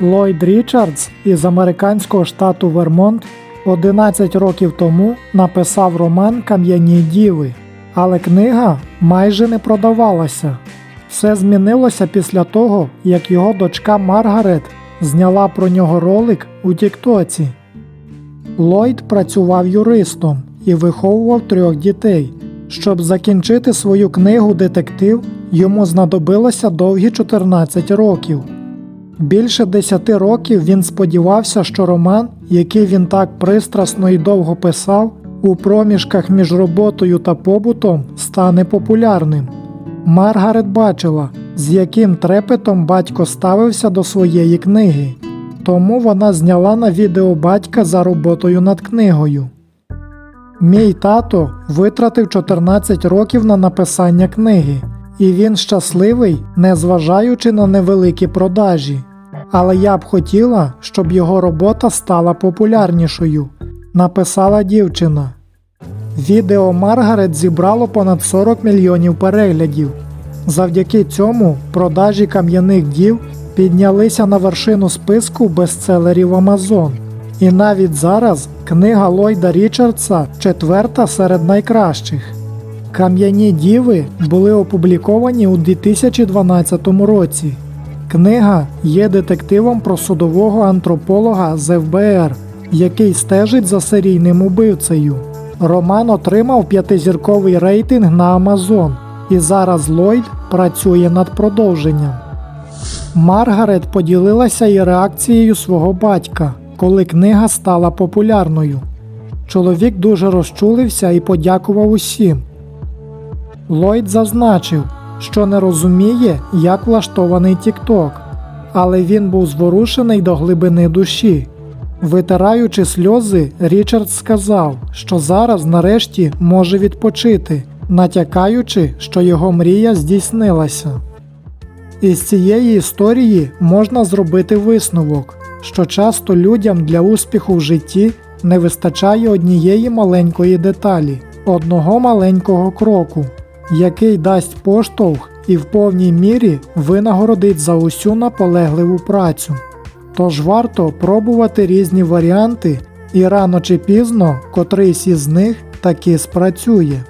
Ллойд Річардс із американського штату Вермонт 11 років тому написав роман Кам'яні діви, але книга майже не продавалася. Все змінилося після того, як його дочка Маргарет зняла про нього ролик у Тіктоці. Ллойд працював юристом і виховував трьох дітей. Щоб закінчити свою книгу Детектив, йому знадобилося довгі 14 років. Більше 10 років він сподівався, що роман, який він так пристрасно і довго писав, у проміжках між роботою та побутом стане популярним. Маргарет бачила, з яким трепетом батько ставився до своєї книги, тому вона зняла на відео батька за роботою над книгою. Мій тато витратив 14 років на написання книги, і він щасливий, незважаючи на невеликі продажі. Але я б хотіла, щоб його робота стала популярнішою, написала дівчина. Відео Маргарет зібрало понад 40 мільйонів переглядів. Завдяки цьому продажі кам'яних дів піднялися на вершину списку бестселерів Amazon. І навіть зараз книга Ллойда Річардса четверта серед найкращих. Кам'яні діви були опубліковані у 2012 році. Книга є детективом про судового антрополога з ФБР, який стежить за серійним убивцею. Роман отримав п'ятизірковий рейтинг на Amazon, і зараз Ллойд працює над продовженням. Маргарет поділилася і реакцією свого батька, коли книга стала популярною. Чоловік дуже розчулився і подякував усім. Ллойд зазначив, що не розуміє, як влаштований TikTok, але він був зворушений до глибини душі. Витираючи сльози, Річард сказав, що зараз нарешті може відпочити, натякаючи, що його мрія здійснилася. Із цієї історії можна зробити висновок, що часто людям для успіху в житті не вистачає однієї маленької деталі, одного маленького кроку, який дасть поштовх і в повній мірі винагородить за усю наполегливу працю. Тож варто пробувати різні варіанти, і рано чи пізно котрийсь із них таки спрацює.